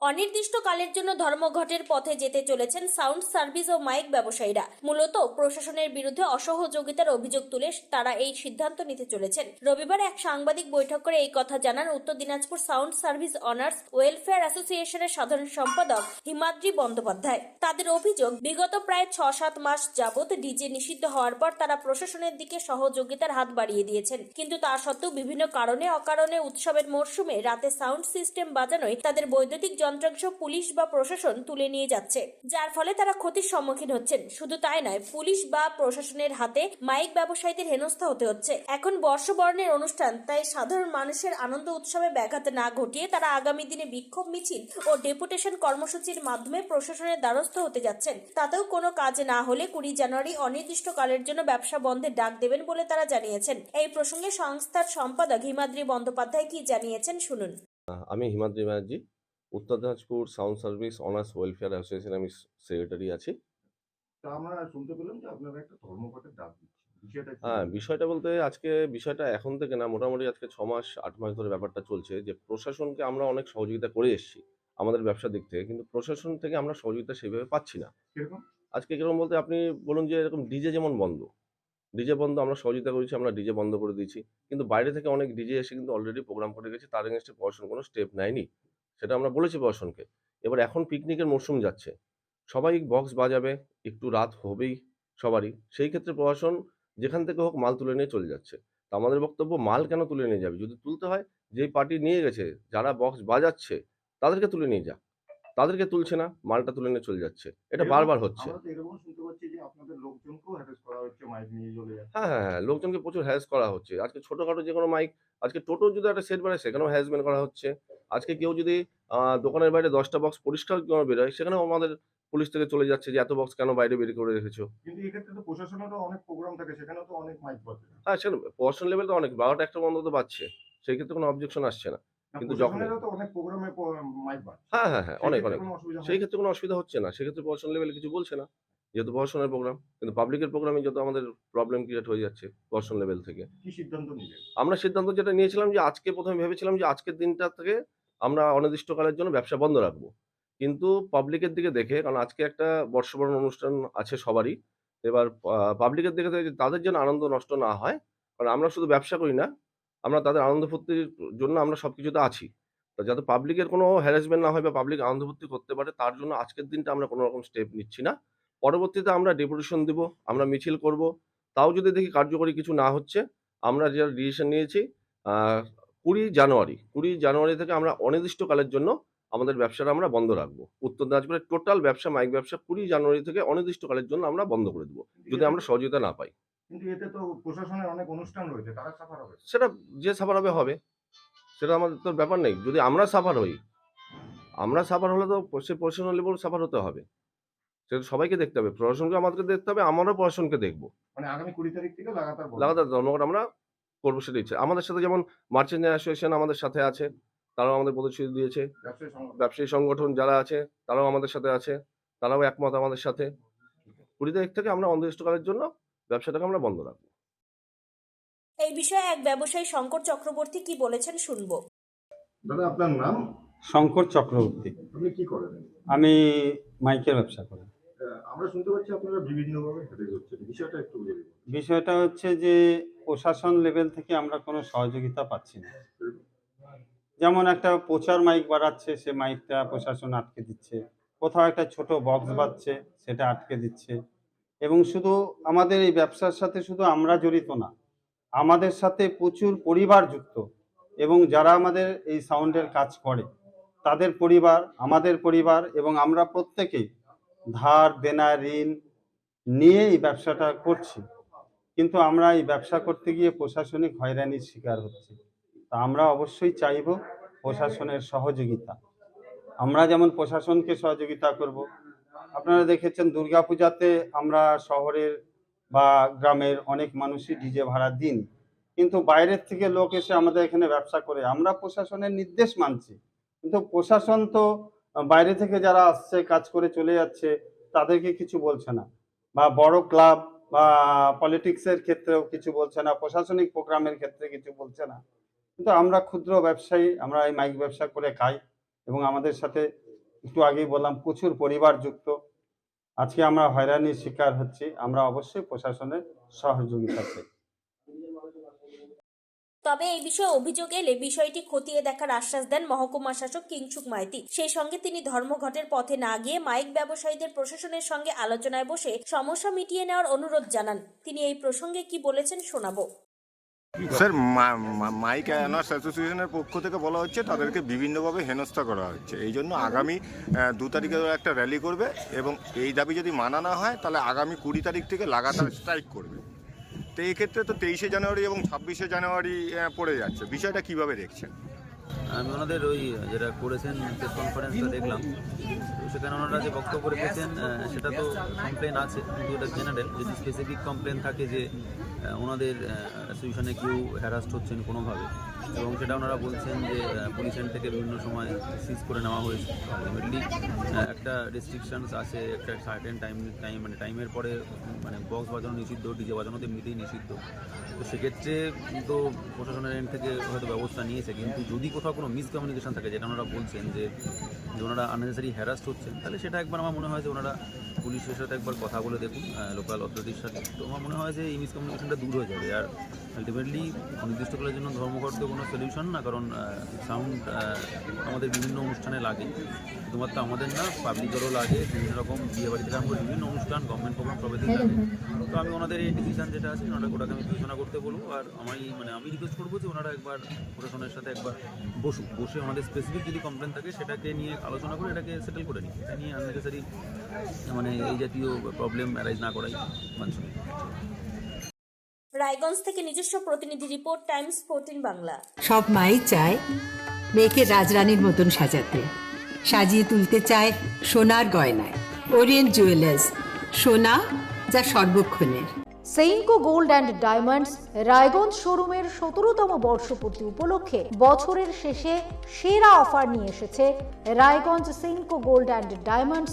অনির্দিষ্টকালের জন্য ধর্মঘটের পথে যেতে চলেছেন সাউন্ড সার্ভিস ও মাইক ব্যবসায়ীরা। মূলত প্রশাসনের বিরুদ্ধে অসহযোগিতার অভিযোগ তুলে তারা এই সিদ্ধান্ত নিতে চলেছেন। রবিবার এক সাংবাদিক বৈঠক করে এই কথা জানান Uttar Dinajpur sound service owners welfare অ্যাসোসিয়েশনের সাধারণ সম্পাদক হিমাদ্রি বন্দ্যোপাধ্যায়। তাদের অভিযোগ, বিগত প্রায় ছ সাত মাস যাবৎ ডিজে নিষিদ্ধ হওয়ার পর তারা প্রশাসনের দিকে সহযোগিতার হাত বাড়িয়ে দিয়েছেন। কিন্তু তা সত্ত্বেও বিভিন্ন কারণে অকারণে উৎসবের মরশুমে রাতে সাউন্ড সিস্টেম বাজানোয় তাদের বৈদ্যুতিক যন্ত্রাংশ পুলিশ বা প্রশাসন তুলে নিয়ে যাচ্ছে। যার ফলে তারা ক্ষতির সম্মুখীন হচ্ছেন। শুধু তাই নয়, পুলিশ বা প্রশাসনের হাতে মাইক ব্যবসায়ীদের হেনস্থা হতে হচ্ছে। এখন বর্ষবরণের অনুষ্ঠান, তাই সাধারণ মানুষের আনন্দ উৎসবে ব্যাঘাত না ঘটিয়ে তারা আগামী দিনে বিক্ষোভ মিছিল ও ডেপুটেশন কর্মসূচির মাধ্যমে প্রশাসনের দ্বারস্থ হতে যাচ্ছেন। তাতেও কোনো কাজ না হলে কুড়ি জানুয়ারি অনির্দিষ্টকালের জন্য ব্যবসা বন্ধের ডাক দেবেন বলে তারা জানিয়েছেন। এই প্রসঙ্গে সংস্থার সম্পাদক হিমাদ্রি বন্দ্যোপাধ্যায় কি জানিয়েছেন শুনুন। আমি Himadri Banerjee Uttar Dinajpur sound service owners welfare association আমি সেক্রেটারি আছি। আমরা শুনতে পেলাম যে আপনারা একটা ধর্মঘটের ডাক দিচ্ছেন। বিষয়টা কি? হ্যাঁ বিষয়টা বলতে আজকে বিষয়টা এখন থেকে না মোটামুটি আজকে ছ মাস আট মাস ধরে ব্যাপারটা চলছে যে প্রশাসনকে আমরা অনেক সহযোগিতা করে এসেছি আমাদের ব্যবসার দিক থেকে কিন্তু প্রশাসন থেকে আমরা সহযোগিতা সেইভাবে পাচ্ছি না। আজকে কীরকম বলতে আপনি বলুন যে এরকম ডিজে যেমন বন্ধ ডিজে বন্ধ আমরা সহযোগিতা করেছি আমরা ডিজে বন্ধ করে দিয়েছি কিন্তু বাইরে থেকে অনেক ডিজে এসে কিন্তু অলরেডি প্রোগ্রাম করে গেছে তার এগেনস্টে প্রশাসন কোনো স্টেপ নেয়নি। সেটা আমরা বলেছি প্রশাসনকে। এবার এখন পিকনিকের মরশুম যাচ্ছে। সবাই বক্স বাজাবে একটু রাত হবেই সবারই। সেই ক্ষেত্রে প্রশাসন যেখান থেকে হোক মাল তুলে নিয়ে চলে যাচ্ছে। তা আমাদের বক্তব্য মাল কেন তুলে নিয়ে যাবে? যদি তুলতে হয় যে পার্টি নিয়ে গেছে যারা বক্স বাজাচ্ছে তাদেরকে তুলে নিয়ে যাক। তাদেরকে তুলছে না মালটা তুলে নিয়ে চলে যাচ্ছে। এটা বারবার হচ্ছে। যে হ্যাঁ হ্যাঁ হ্যাঁ লোকজনকে প্রচুর হ্যাস করা হচ্ছে। আজকে ছোটখাটো যে কোনো মাইক আজকে টোটো যদি একটা সেট বেরোয় সেখানেও হ্যারাসমেন্ট করা হচ্ছে। আজকে কেউ যদি আহ, দোকানের বাইরে দশটা বক্স পরিষ্কার করে বেরোয় সেখানেও আমাদের পুলিশ থেকে চলে যাচ্ছে যে এত বক্স কেন বাইরে বের করে রেখেছো? কিন্তু এক্ষেত্রে তো প্রশাসনেরও অনেক প্রোগ্রাম থাকে সেখানেও তো অনেক মাইক বাজে হ্যাঁ সেখানে পড়াশোন লেভেল তো অনেক বারোটা একটা বন্ধ তো পাচ্ছে সেই ক্ষেত্রে কোনো অবজেকশন আসছে না। কিন্তু যখন- অনেক প্রোগ্রামে মাইক বাজে হ্যাঁ হ্যাঁ হ্যাঁ অনেক অনেক। সেই ক্ষেত্রে কোনো অসুবিধা হচ্ছে না। সেক্ষেত্রে পড়াশোনা লেভেল কিছু বলছে না যেহেতু পড়াশোনার প্রোগ্রাম কিন্তু পাবলিকের প্রোগ্রামে যত আমাদের প্রবলেম ক্রিয়েট হয়ে যাচ্ছে পড়াশোনা লেভেল থেকে। কি সিদ্ধান্ত আমরা সিদ্ধান্ত যেটা নিয়েছিলাম যে আজকে প্রথমে ভেবেছিলাম যে আজকের দিনটা থেকে আমরা অনির্দিষ্টকালের জন্য ব্যবসা বন্ধ রাখব। কিন্তু পাবলিকের দিকে দেখে, কারণ আজকে একটা বর্ষবরণ অনুষ্ঠান আছে সবারই, এবার পাবলিকের দিকে দেখে তাদের যেন আনন্দ নষ্ট না হয়, কারণ আমরা শুধু ব্যবসা করি না, আমরা তাদের আনন্দ ফুর্তির জন্য আমরা সব কিছুতে আছি যাতে পাবলিকের কোনো হ্যারাসমেন্ট না হয় বা পাবলিক আনন্দ ফুর্তি করতে পারে, তার জন্য আজকের দিনটা আমরা কোনো রকম স্টেপ নিচ্ছি না। পরবর্তীতে আমরা ডেপুটেশন দিব, আমরা মিছিল করব, তাও যদি দেখি কার্যকরী কিছু না হচ্ছে, আমরা যে ডিসিশন নিয়েছি কুড়ি জানুয়ারি কুড়ি জানুয়ারি থেকে আমরা অনির্দিষ্টকালের জন্য আমাদের ব্যবসাটা আমরা বন্ধ রাখব। উত্তর দিনাজপুরের টোটাল ব্যবসা মাইক ব্যবসা কুড়ি জানুয়ারি থেকে অনির্দিষ্টকালের জন্য আমরা বন্ধ করে দেবো যদি আমরা সহযোগিতা না পাই। কিন্তু এতে তো প্রশাসনের অনেক অনুষ্ঠান রয়েছে তারা সাফার হবে। সেটা যে সাফার হবে হবে। সেটা আমাদের তো ব্যাপার নেই যদি আমরা সাফার হই আমরা সাফার হলে তো সে প্রশাসন লেভেল সাফার হতে হবে। সেটা সবাইকে দেখতে হবে প্রশাসনকে আমাদেরকে দেখতে হবে আমরাও প্রশাসনকে দেখব। মানে আগামী কুড়ি তারিখ থেকে লাগাতার লাগাতার ধর্মঘট আমরা করব সেটা ইচ্ছে আমাদের সাথে যেমন মার্চেন্ট অ্যাসোসিয়েশন আমাদের সাথে আছে তারাও আমাদের প্রতিশ্রুতি দিয়েছে। ব্যবসায়ী সংগঠন। ব্যবসায়ী সংগঠন যারা আছে তারাও আমাদের সাথে আছে তারাও একমত আমাদের সাথে। কুড়ি তারিখ থেকে আমরা অনির্দিষ্টকালের জন্য ব্যবসাটাকে আমরা বন্ধ রাখব। এই বিষয়ে এক ব্যবসায়ী শঙ্কর চক্রবর্তী কি বলেছেন শুনব। দাদা আপনার নাম? শঙ্কর চক্রবর্তী। আপনি কি করেন? আমি মাইকের ব্যবসা করি। আমরা শুনতে পাচ্ছি আপনারা বিভিন্নভাবে হেঁটে যাচ্ছেন বিষয়টা একটু বিষয়টা হচ্ছে যে প্রশাসন লেভেল থেকে আমরা কোনো সহযোগিতা পাচ্ছি না। যেমন একটা প্রচার মাইক বাড়াচ্ছে, সে মাইকটা প্রশাসন আটকে দিচ্ছে। কোথাও একটা ছোট বক্স বাজছে, সেটা আটকে দিচ্ছে। এবং শুধু আমাদের এই ব্যবসার সাথে শুধু আমরা জড়িত না, আমাদের সাথে প্রচুর পরিবার যুক্ত। এবং যারা আমাদের এই সাউন্ডের কাজ করে, তাদের পরিবার, আমাদের পরিবার এবং আমরা প্রত্যেকেই ধার, দেনা, ঋণ নিয়ে এই ব্যবসাটা করছি। কিন্তু আমরা এই ব্যবসা করতে গিয়ে প্রশাসনিক হয়রানির শিকার হচ্ছি। তা আমরা অবশ্যই চাইব প্রশাসনের সহযোগিতা। আমরা যেমন প্রশাসনকে সহযোগিতা করব। আপনারা দেখেছেন দুর্গাপূজাতে আমরা শহরের বা গ্রামের অনেক মানুষই ডিজে ভাড়া দিন। কিন্তু বাইরের থেকে লোক এসে আমাদের এখানে ব্যবসা করে। আমরা প্রশাসনের নির্দেশ মানছি। কিন্তু প্রশাসন তো বাইরে থেকে যারা আসছে, কাজ করে চলে যাচ্ছে, তাদেরকে কিছু বলছে না। বা বড় ক্লাব বা পলিটিক্সের ক্ষেত্রেও কিছু বলছে না, প্রশাসনিক প্রোগ্রামের ক্ষেত্রে কিছু বলছে না। কিন্তু আমরা ক্ষুদ্র ব্যবসায়ী, আমরা এই মাইক ব্যবসা করে খাই এবং আমাদের সাথে একটু আগেই বললাম, প্রচুর পরিবার যুক্ত। আজকে আমরা হয়রানির শিকার হচ্ছি, আমরা অবশ্যই প্রশাসনের সহযোগিতা চাই। তবে এই বিষয়ে অভিযোগ এলে বিষয়টি খতিয়ে দেখার আশ্বাস দেন মহকুমা শাসক কিংসুক মাইতি। সেই সঙ্গে তিনি ধর্মঘটের পথে না গিয়ে মাইক ব্যবসায়ীদের প্রশাসনের সঙ্গে আলোচনায় বসে সমস্যা মিটিয়ে নেওয়ার অনুরোধ জানান। তিনি এই প্রসঙ্গে কি বলেছেন শোনাবো। স্যার মাইক অ্যানার্স অ্যাসোসিয়েশনের পক্ষ থেকে বলা হচ্ছে তাদেরকে বিভিন্নভাবে হেনস্থা করা হচ্ছে। এই জন্য আগামী দু তারিখে একটা র্যালি করবে এবং এই দাবি যদি মানা না হয়, তাহলে আগামী কুড়ি তারিখ থেকে লাগাতার স্ট্রাইক করবে। তো এই ক্ষেত্রে তো তেইশে জানুয়ারি এবং ছাব্বিশে জানুয়ারি পড়ে যাচ্ছে। বিষয়টা কীভাবে দেখছেন? আমি ওনাদের ওই যেটা করেছেন প্রেস কনফারেন্সটা দেখলাম। সেখানে ওনারা যে বক্তব্য রেখেছেন সেটা তো কমপ্লেন আছে, কিন্তু এটা জেনারেল যদি স্পেসিফিক কমপ্লেন থাকে যে ওনাদের অ্যাসোসিয়েশনে কেউ হ্যারাস্ট হচ্ছেন কোনোভাবে, এবং সেটা ওনারা বলছেন যে পুলিশ থেকে বিভিন্ন সময় সিজ করে নেওয়া হয়েছে। আলটিমেটলি একটা রেস্ট্রিকশনস আছে, একটা সার্টেন টাইম টাইম মানে টাইমের পরে মানে বক্স বাজানো নিষিদ্ধ ডিজে বাজানো তো এমনিতেই নিষিদ্ধ। তো সেক্ষেত্রে তো প্রশাসনের এন্ড থেকে হয়তো ব্যবস্থা নিয়েছে, কিন্তু যদি কোথাও কোনো মিসকমিউনিকেশন থাকে, যেটা ওনারা বলছেন যে যে ওনারা আননেসারি হ্যারাস্ট হচ্ছেন, তাহলে সেটা একবার আমার মনে হয় যে ওনারা পুলিশের সাথে একবার কথা বলে দেখুন লোকাল অথরিটির সাথে। তো আমার মনে হয় যে এই মিসকমিউনিকেশনটা দূর হয়ে যাবে। আর আলটিমেটলি নির্দিষ্ট অনির্দিষ্টকালের জন্য ধর্মঘট তো কোনো সলিউশন না কারণ সাউন্ড আমাদের বিভিন্ন অনুষ্ঠানে লাগে। শুধুমাত্র আমাদের না পাবলিকেরও লাগে বিভিন্ন রকম বিয়ে বাড়ি থেকে আরম্ভ করে বিভিন্ন অনুষ্ঠান গভর্নমেন্ট প্রোগ্রাম সবেতেই লাগে। তো আমি ওনাদের এই ডিসিশন যেটা আছে ওনারা ওটাকে আমি বিবেচনা করতে বলব। আর আমি মানে আমি রিকোয়েস্ট করব যে ওনারা একবার প্রশাসনের সাথে একবার বসুক। বসে ওনাদের স্পেসিফিক যদি কমপ্লেন থাকে সেটাকে নিয়ে আলোচনা করে এটাকে সেটেল করে নিই এটা নিয়ে আননেসেসারি মানে এই জাতীয় প্রবলেম অ্যারাইজ না করাই। বাঞ্ছনীয় রায়গঞ্জ থেকে নিজস্ব প্রতিনিধি রিপোর্ট টাইমস ফোরটিন বাংলা। সব মাই চায় মেয়েকে রাজরানীর মতন সাজাতে। সাজিয়ে তুলতে চায় সোনার গয়নায়। ওরিয়েন্ট জুয়েলার্স সোনা যা সর্বক্ষণের। Senco gold and diamonds Raiganj শোরুমের সতেরোতম বর্ষপূর্তি উপলক্ষে বছরের শেষে সেরা অফার নিয়ে এসেছে Raiganj Senco gold and diamonds